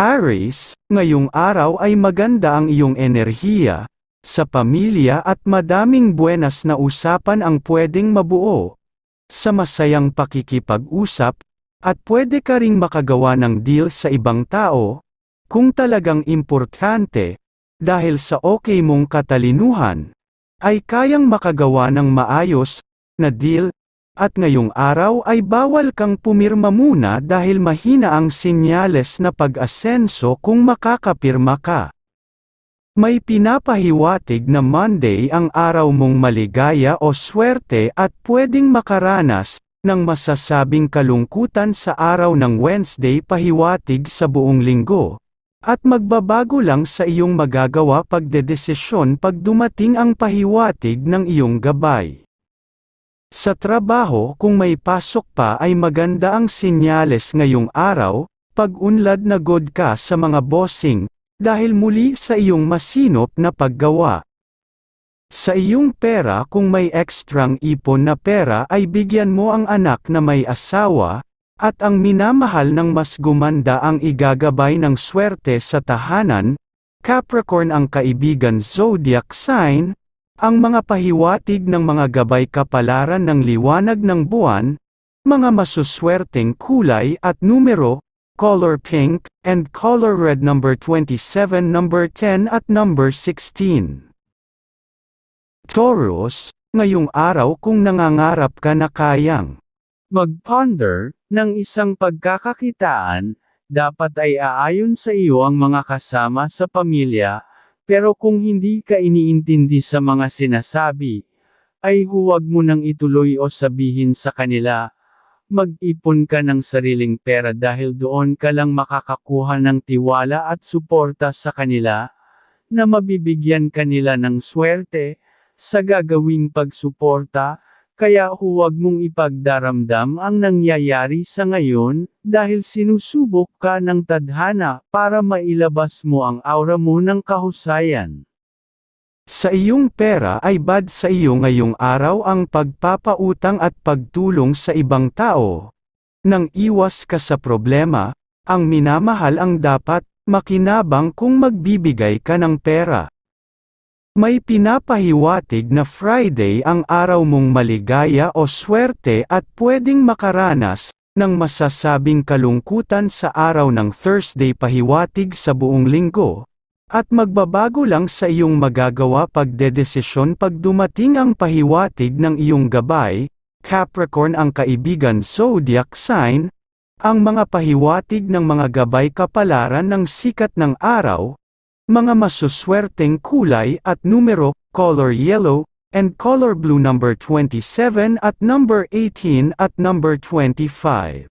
Aries, ngayong araw ay maganda ang iyong enerhiya, sa pamilya at madaming buenas na usapan ang pwedeng mabuo. Sa masayang pakikipag-usap, at pwede ka ring makagawa ng deal sa ibang tao, kung talagang importante, dahil sa okay mong katalinuhan, ay kayang makagawa ng maayos, na deal, at ngayong araw ay bawal kang pumirma muna dahil mahina ang sinyales na pag-asenso kung makakapirma ka. May pinapahiwatig na Monday ang araw mong maligaya o swerte at pwedeng makaranas ng masasabing kalungkutan sa araw ng Wednesday pahiwatig sa buong linggo. At magbabago lang sa iyong magagawa pagdedesisyon pag dumating ang pahiwatig ng iyong gabay. Sa trabaho kung may pasok pa ay maganda ang sinyales ngayong araw, pag-unlad na good ka sa mga bossing, dahil muli sa iyong masinop na paggawa. Sa iyong pera kung may ekstrang ipon na pera ay bigyan mo ang anak na may asawa, at ang minamahal ng mas gumanda ang igagabay ng swerte sa tahanan, Capricorn ang kaibigan zodiac sign, ang mga pahiwatig ng mga gabay kapalaran ng liwanag ng buwan, mga masuswerteng kulay at numero, color pink, and color red number 27 number 10 at number 16. Taurus, ngayong araw kung nangangarap ka na kayang mag-ponder ng isang pagkakakitaan, dapat ay aayon sa iyo ang mga kasama sa pamilya, pero kung hindi ka iniintindi sa mga sinasabi, ay huwag mo nang ituloy o sabihin sa kanila, mag-ipon ka ng sariling pera dahil doon ka lang makakakuha ng tiwala at suporta sa kanila, na mabibigyan kanila ng swerte, sa gagawing pagsuporta, kaya huwag mong ipagdaramdam ang nangyayari sa ngayon, dahil sinusubok ka ng tadhana para mailabas mo ang aura mo ng kahusayan. Sa iyong pera ay bad sa iyo ngayong araw ang pagpapautang at pagtulong sa ibang tao. Nang iwas ka sa problema, ang minamahal ang dapat makinabang kung magbibigay ka ng pera. May pinapahiwatig na Friday ang araw mong maligaya o swerte at pwedeng makaranas ng masasabing kalungkutan sa araw ng Thursday pahiwatig sa buong linggo, at magbabago lang sa iyong magagawa pagdedesisyon pag dumating ang pahiwatig ng iyong gabay, Capricorn ang kaibigan zodiac sign, ang mga pahiwatig ng mga gabay kapalaran ng sikat ng araw, mga masuswerteng kulay at numero, color yellow, and color blue number 27 at number 18 at number 25.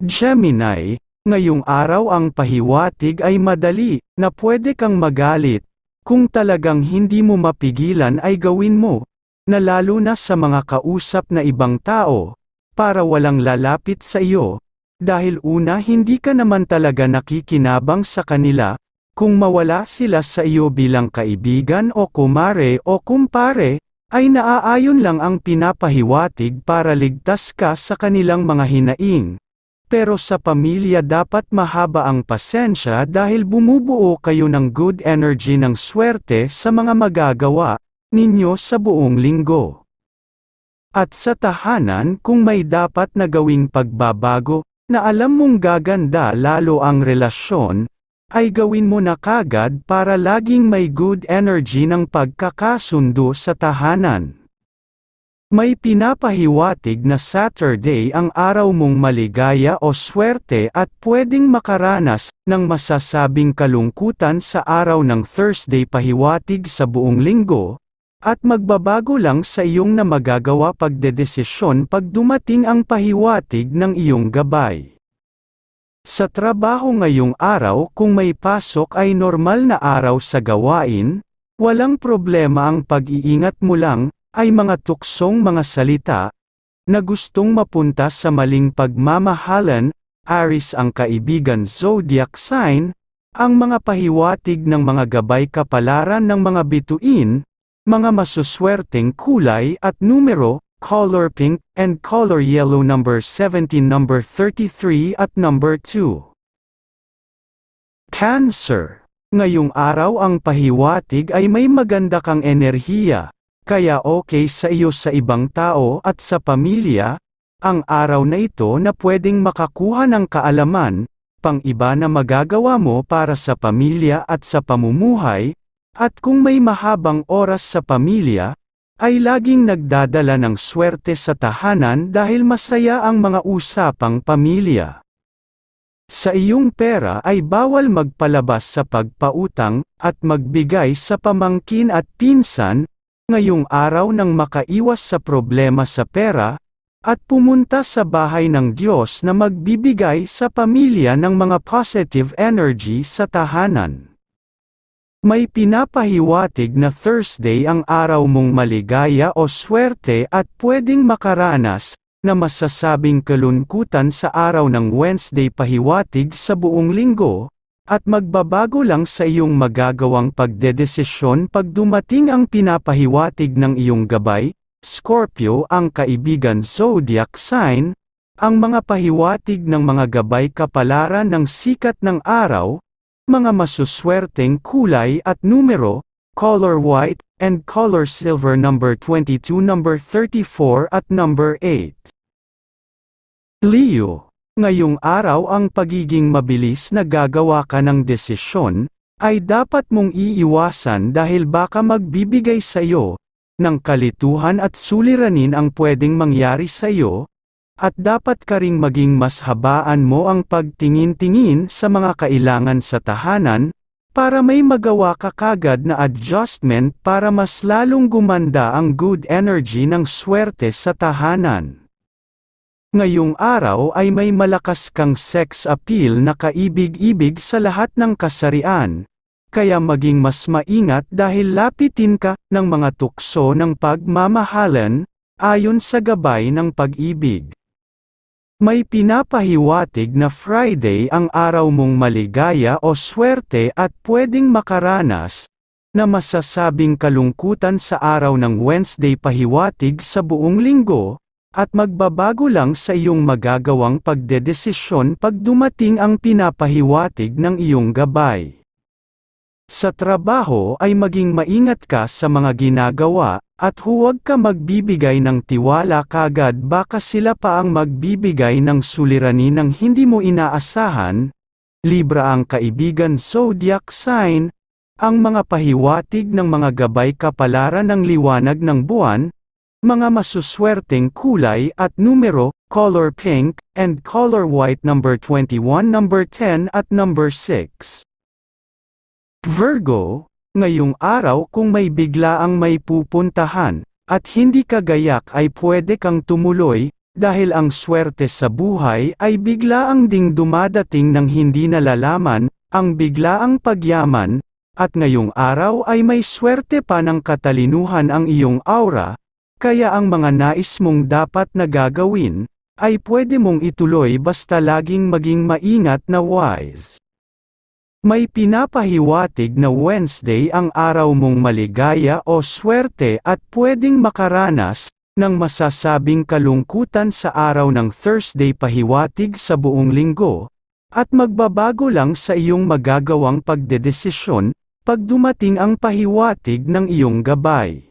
Gemini, ngayong araw ang pahiwatig ay madali, na pwede kang magalit. Kung talagang hindi mo mapigilan ay gawin mo, na lalo na sa mga kausap na ibang tao, para walang lalapit sa iyo, dahil una hindi ka naman talaga nakikinabang sa kanila, kung mawala sila sa iyo bilang kaibigan o kumare o kumpare, ay naaayon lang ang pinapahiwatig para ligtas ka sa kanilang mga hinaing. Pero sa pamilya dapat mahaba ang pasensya dahil bumubuo kayo ng good energy ng swerte sa mga magagawa ninyo sa buong linggo. At sa tahanan kung may dapat na gawing pagbabago, na alam mong gaganda lalo ang relasyon, ay gawin mo na kagad para laging may good energy ng pagkakasundo sa tahanan. May pinapahiwatig na Saturday ang araw mong maligaya o swerte at pwedeng makaranas ng masasabing kalungkutan sa araw ng Thursday pahiwatig sa buong linggo, at magbabago lang sa iyong na magagawa pagdedesisyon pag dumating ang pahiwatig ng iyong gabay. Sa trabaho ngayong araw kung may pasok ay normal na araw sa gawain, walang problema ang pag-iingat mo lang, ay mga tuksong mga salita, na gustong mapunta sa maling pagmamahalan, Aris ang kaibigan zodiac sign, ang mga pahiwatig ng mga gabay kapalaran ng mga bituin, mga masuswerteng kulay at numero, color pink, and color yellow number 17 number 33 at number 2. Cancer. Ngayong araw ang pahiwatig ay may maganda kang enerhiya, kaya okay sa iyo sa ibang tao at sa pamilya, ang araw na ito na pwedeng makakuha ng kaalaman, pang iba na magagawa mo para sa pamilya at sa pamumuhay, at kung may mahabang oras sa pamilya, ay laging nagdadala ng swerte sa tahanan dahil masaya ang mga usapang pamilya. Sa iyong pera ay bawal magpalabas sa pagpautang, at magbigay sa pamangkin at pinsan, ngayong araw nang makaiwas sa problema sa pera, at pumunta sa bahay ng Diyos na magbibigay sa pamilya ng mga positive energy sa tahanan. May pinapahiwatig na Thursday ang araw mong maligaya o swerte at pwedeng makaranas, na masasabing kalunkutan sa araw ng Wednesday pahiwatig sa buong linggo, at magbabago lang sa iyong magagawang pagdedesisyon pag dumating ang pinapahiwatig ng iyong gabay, Scorpio ang kaibigan zodiac sign, ang mga pahiwatig ng mga gabay kapalaran ng sikat ng araw, mga masuswerteng kulay at numero, color white, and color silver number 22 number 34 at number 8. Leo, ngayong araw ang pagiging mabilis na gagawa ka ng desisyon, ay dapat mong iiwasan dahil baka magbibigay sa iyo, ng kalituhan at suliranin ang pwedeng mangyari sa iyo, at dapat ka ring maging mas habaan mo ang pagtingin-tingin sa mga kailangan sa tahanan, para may magawa ka kagad na adjustment para mas lalong gumanda ang good energy ng swerte sa tahanan. Ngayong araw ay may malakas kang sex appeal na kaibig-ibig sa lahat ng kasarian, kaya maging mas maingat dahil lapitin ka ng mga tukso ng pagmamahalan, ayon sa gabay ng pag-ibig. May pinapahiwatig na Friday ang araw mong maligaya o swerte at pwedeng makaranas, na masasabing kalungkutan sa araw ng Wednesday pahiwatig sa buong linggo, at magbabago lang sa iyong magagawang pagdedesisyon pag dumating ang pinapahiwatig ng iyong gabay. Sa trabaho ay maging maingat ka sa mga ginagawa, at huwag ka magbibigay ng tiwala kagad baka sila pa ang magbibigay ng suliranin ng hindi mo inaasahan. Libra ang kaibigan zodiac sign, ang mga pahiwatig ng mga gabay kapalaran ng liwanag ng buwan, mga masuswerteng kulay at numero, color pink, and color white number 21 number 10 at number 6. Virgo, ngayong araw kung may bigla ang may pupuntahan, at hindi kagayak ay pwede kang tumuloy, dahil ang swerte sa buhay ay bigla ang ding dumadating ng hindi nalalaman, ang biglaang pagyaman, at ngayong araw ay may swerte pa ng katalinuhan ang iyong aura, kaya ang mga nais mong dapat na gagawin, ay pwede mong ituloy basta laging maging maingat na wise. May pinapahiwatig na Wednesday ang araw mong maligaya o swerte at pwedeng makaranas, ng masasabing kalungkutan sa araw ng Thursday pahiwatig sa buong linggo, at magbabago lang sa iyong magagawang pagdedesisyon, pag dumating ang pahiwatig ng iyong gabay.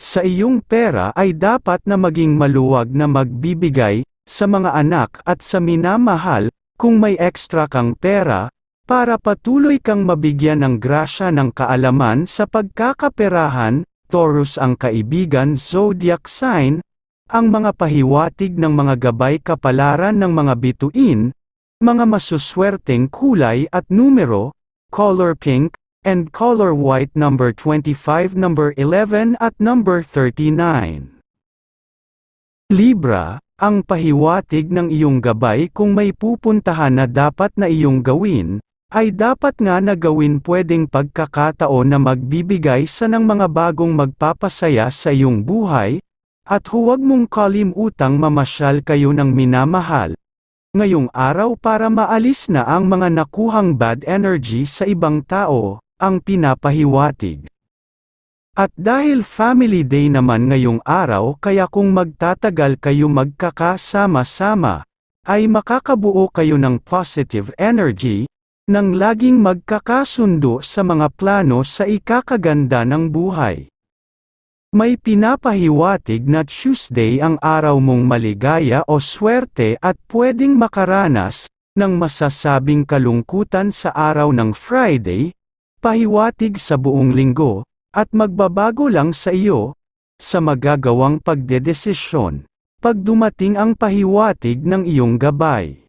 Sa iyong pera ay dapat na maging maluwag na magbibigay, sa mga anak at sa minamahal, kung may ekstra kang pera, para patuloy kang mabigyan ng grasya ng kaalaman sa pagkakaperahan, Taurus ang kaibigan zodiac sign, ang mga pahiwatig ng mga gabay kapalaran ng mga bituin, mga masuswerteng kulay at numero, color pink, and color white number 25 number 11 at number 39. Libra, ang pahiwatig ng iyong gabay kung may pupuntahan na dapat na iyong gawin, ay dapat nga na gawin pwedeng pagkakataon na magbibigay sa ng mga bagong magpapasaya sa iyong buhay, at huwag mong kalimutang mamasyal kayo ng minamahal, ngayong araw para maalis na ang mga nakuhang bad energy sa ibang tao, ang pinapahiwatig. At dahil family day naman ngayong araw kaya kung magtatagal kayo magkakasama-sama, ay makakabuo kayo ng positive energy, nang laging magkakasundo sa mga plano sa ikakaganda ng buhay. May pinapahiwatig na Tuesday ang araw mong maligaya o swerte at pwedeng makaranas ng masasabing kalungkutan sa araw ng Friday, pahiwatig sa buong linggo, at magbabago lang sa iyo, sa magagawang pagdedesisyon, pag dumating ang pahiwatig ng iyong gabay.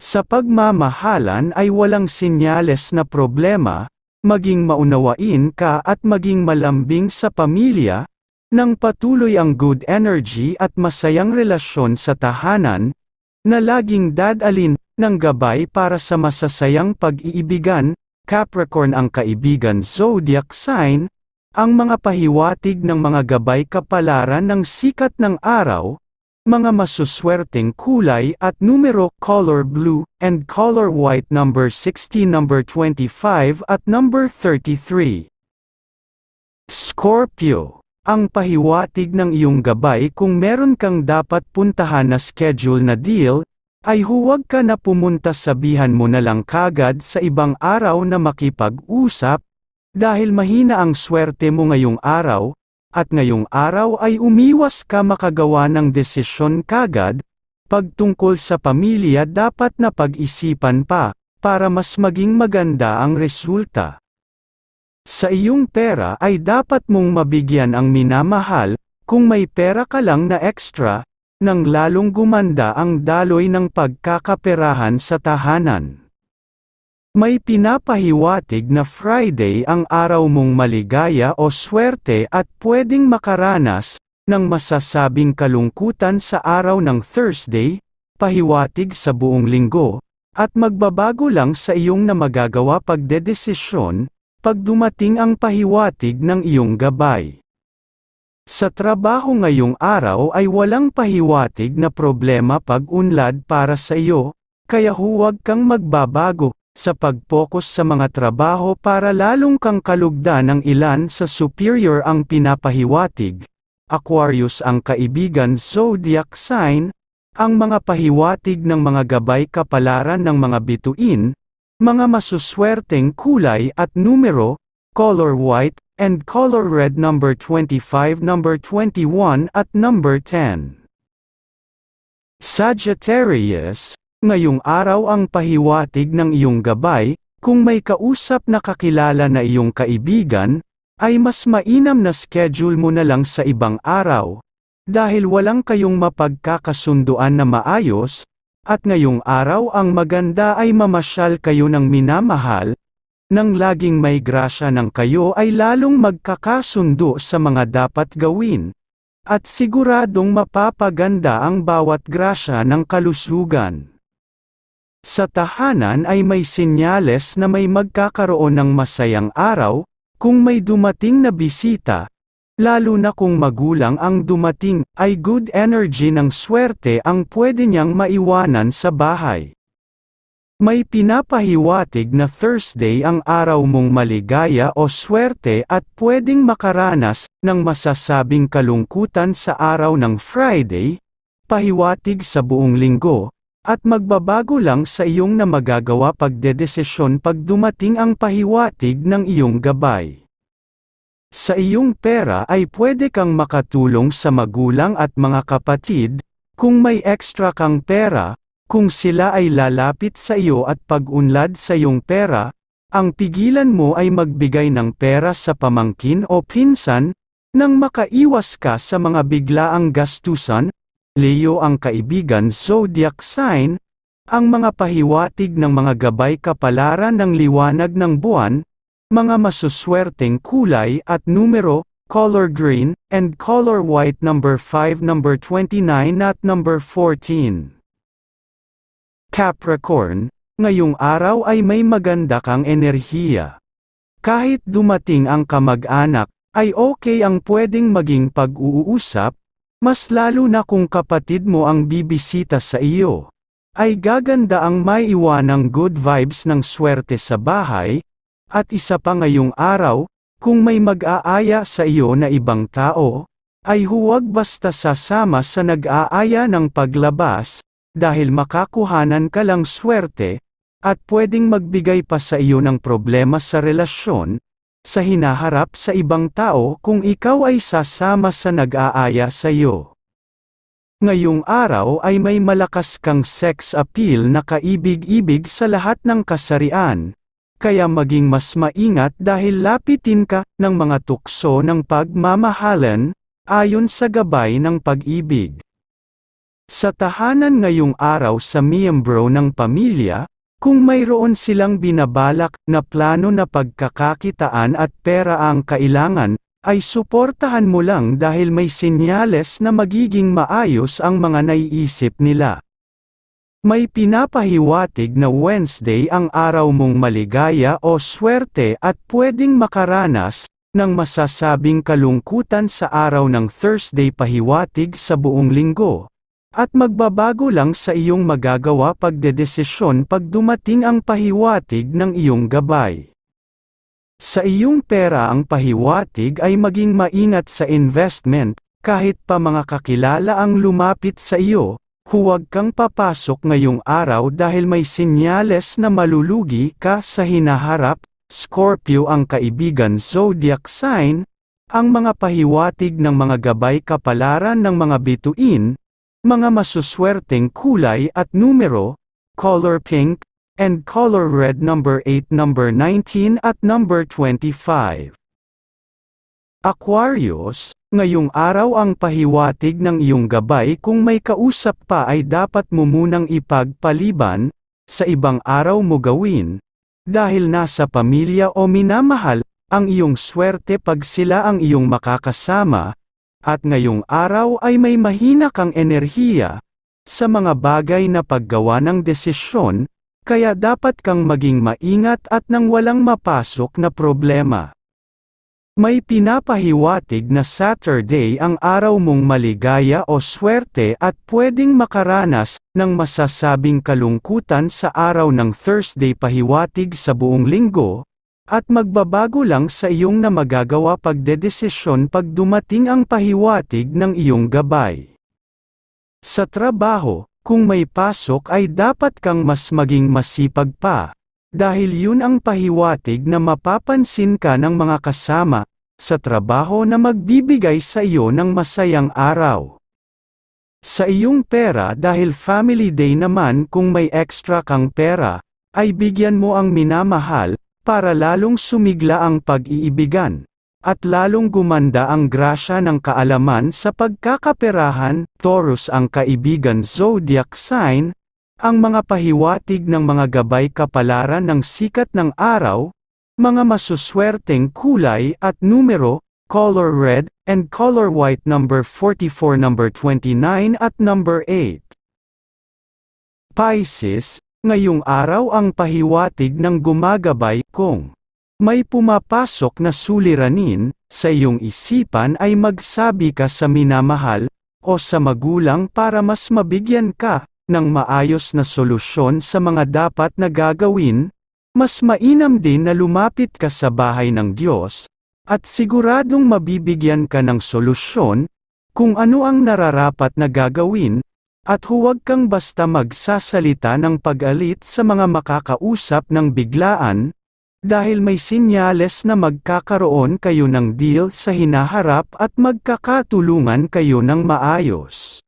Sa pagmamahalan ay walang sinyales na problema, maging maunawain ka at maging malambing sa pamilya, nang patuloy ang good energy at masayang relasyon sa tahanan, na laging dadalin ng gabay para sa masasayang pag-iibigan, Capricorn ang kaibigan zodiac sign, ang mga pahiwatig ng mga gabay kapalaran ng sikat ng araw, mga masuswerteng kulay at numero color blue and color white number 16 number 25 at number 33. Scorpio, ang pahiwatig ng iyong gabay kung meron kang dapat puntahan na schedule na deal, ay huwag ka na pumunta sabihan mo na lang kagad sa ibang araw na makipag-usap, dahil mahina ang swerte mo ngayong araw, at ngayong araw ay umiwas ka makagawa ng desisyon kagad, pagtungkol sa pamilya dapat na pag-isipan pa, para mas maging maganda ang resulta. Sa iyong pera ay dapat mong mabigyan ang minamahal, kung may pera ka lang na extra, nang lalong gumanda ang daloy ng pagkakaperahan sa tahanan. May pinapahiwatig na Friday ang araw mong maligaya o swerte at pwedeng makaranas ng masasabing kalungkutan sa araw ng Thursday, pahiwatig sa buong linggo, at magbabago lang sa iyong na magagawa pagdedesisyon, pag dumating ang pahiwatig ng iyong gabay. Sa trabaho ngayong araw ay walang pahiwatig na problema pag-unlad para sa iyo, kaya huwag kang magbabago, sa pag-focus sa mga trabaho para lalong kang kalugdan ng ilan sa superior ang pinapahiwatig. Aquarius ang kaibigan zodiac sign, ang mga pahiwatig ng mga gabay kapalaran ng mga bituin, mga masuswerteng kulay at numero, color white, and color red number 25 number 21 at number 10. Sagittarius, Ngayong araw ang pahiwatig ng iyong gabay, kung may kausap na kakilala na iyong kaibigan, ay mas mainam na schedule mo na lang sa ibang araw, dahil walang kayong mapagkakasunduan na maayos, at ngayong araw ang maganda ay mamasyal kayo ng minamahal, nang laging may grasya ng kayo ay lalong magkakasundo sa mga dapat gawin, at siguradong mapapaganda ang bawat grasya ng kalusugan. Sa tahanan ay may sinyales na may magkakaroon ng masayang araw, kung may dumating na bisita, lalo na kung magulang ang dumating, ay good energy ng swerte ang pwede niyang maiwanan sa bahay. May pinapahiwatig na Thursday ang araw mong maligaya o swerte at pwedeng makaranas ng masasabing kalungkutan sa araw ng Friday, pahiwatig sa buong linggo, at magbabago lang sa iyong na magagawa pagdedesisyon pag dumating ang pahiwatig ng iyong gabay. Sa iyong pera ay pwede kang makatulong sa magulang at mga kapatid, kung may extra kang pera, kung sila ay lalapit sa iyo at pag-unlad sa iyong pera, ang pigilan mo ay magbigay ng pera sa pamangkin o pinsan, nang makaiwas ka sa mga biglaang gastusan, Leo ang kaibigan zodiac sign, ang mga pahiwatig ng mga gabay kapalaran ng liwanag ng buwan, mga masuswerteng kulay at numero, color green, and color white number 5 number 29 at number 14. Capricorn, ngayong araw ay may maganda kang enerhiya. Kahit dumating ang kamag-anak, ay okay ang pwedeng maging pag-uusap, mas lalo na kung kapatid mo ang bibisita sa iyo. Ay gaganda ang may iwanang good vibes ng swerte sa bahay, at isa pa ngayong araw, kung may mag-aaya sa iyo na ibang tao, ay huwag basta sasama sa nag-aaya ng paglabas, dahil makakuhanan ka lang swerte, at pwedeng magbigay pa sa iyo ng problema sa relasyon, sa hinaharap sa ibang tao kung ikaw ay sasama sa nag-aaya sa iyo. Ngayong araw ay may malakas kang sex appeal na kaibig-ibig sa lahat ng kasarian, kaya maging mas maingat dahil lapitin ka ng mga tukso ng pagmamahalan, ayon sa gabay ng pag-ibig. Sa tahanan ngayong araw sa miyembro ng pamilya, kung mayroon silang binabalak na plano na pagkakakitaan at pera ang kailangan, ay suportahan mo lang dahil may sinyales na magiging maayos ang mga naiisip nila. May pinapahiwatig na Wednesday ang araw mong maligaya o swerte at pwedeng makaranas ng masasabing kalungkutan sa araw ng Thursday pahiwatig sa buong linggo. At magbabago lang sa iyong magagawa pagdedesisyon pag dumating ang pahiwatig ng iyong gabay. Sa iyong pera ang pahiwatig ay maging maingat sa investment, kahit pa mga kakilala ang lumapit sa iyo, huwag kang papasok ngayong araw dahil may sinyales na malulugi ka sa hinaharap, Scorpio ang kaibigan zodiac sign, ang mga pahiwatig ng mga gabay kapalaran ng mga bituin, mga masuswerteng kulay at numero, color pink, and color red number 8 number 19 at number 25. Aquarius, ngayong araw ang pahiwatig ng iyong gabay kung may kausap pa ay dapat mo munang ipagpaliban, sa ibang araw mo gawin, dahil nasa pamilya o minamahal, ang iyong swerte pag sila ang iyong makakasama, at ngayong araw ay may mahina kang enerhiya, sa mga bagay na paggawa ng desisyon, kaya dapat kang maging maingat at nang walang mapasok na problema. May pinapahiwatig na Saturday ang araw mong maligaya o swerte at pwedeng makaranas ng masasabing kalungkutan sa araw ng Thursday pahiwatig sa buong linggo, at magbabago lang sa iyong na magagawa pagdedesisyon pag dumating ang pahiwatig ng iyong gabay. Sa trabaho, kung may pasok ay dapat kang mas maging masipag pa, dahil yun ang pahiwatig na mapapansin ka ng mga kasama, sa trabaho na magbibigay sa iyo ng masayang araw. Sa iyong pera dahil family day naman kung may extra kang pera, ay bigyan mo ang minamahal, para lalong sumigla ang pag-iibigan, at lalong gumanda ang grasya ng kaalaman sa pagkakaperahan, Taurus ang kaibigan zodiac sign, ang mga pahiwatig ng mga gabay kapalaran ng sikat ng araw, mga masuswerteng kulay at numero, color red, and color white number 44 number 29 at number 8. Pisces, Ngayong araw ang pahiwatig ng gumagabay kung may pumapasok na suliranin, sa iyong isipan ay magsabi ka sa minamahal, o sa magulang para mas mabigyan ka, ng maayos na solusyon sa mga dapat na gagawin, mas mainam din na lumapit ka sa bahay ng Diyos, at siguradong mabibigyan ka ng solusyon, kung ano ang nararapat na gagawin, at huwag kang basta magsasalita ng pag-alit sa mga makakausap ng biglaan, dahil may sinyales na magkakaroon kayo ng deal sa hinaharap at magkakatulungan kayo ng maayos.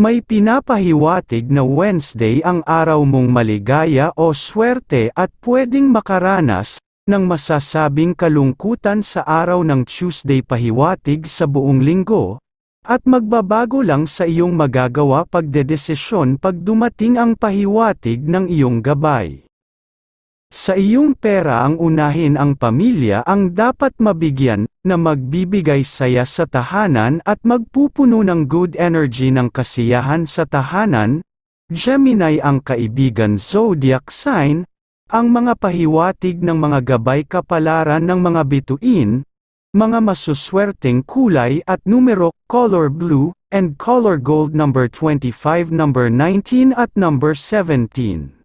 May pinapahiwatig na Wednesday ang araw mong maligaya o swerte at pwedeng makaranas ng masasabing kalungkutan sa araw ng Tuesday pahiwatig sa buong linggo, at magbabago lang sa iyong magagawa pagdedesisyon pag dumating ang pahiwatig ng iyong gabay. Sa iyong pera ang unahin ang pamilya ang dapat mabigyan, na magbibigay saya sa tahanan at magpupuno ng good energy ng kasiyahan sa tahanan, Gemini ang kaibigan zodiac sign, ang mga pahiwatig ng mga gabay kapalaran ng mga bituin, mga masuswerteng kulay at numero, color blue, and color gold number 25 number 19 at number 17.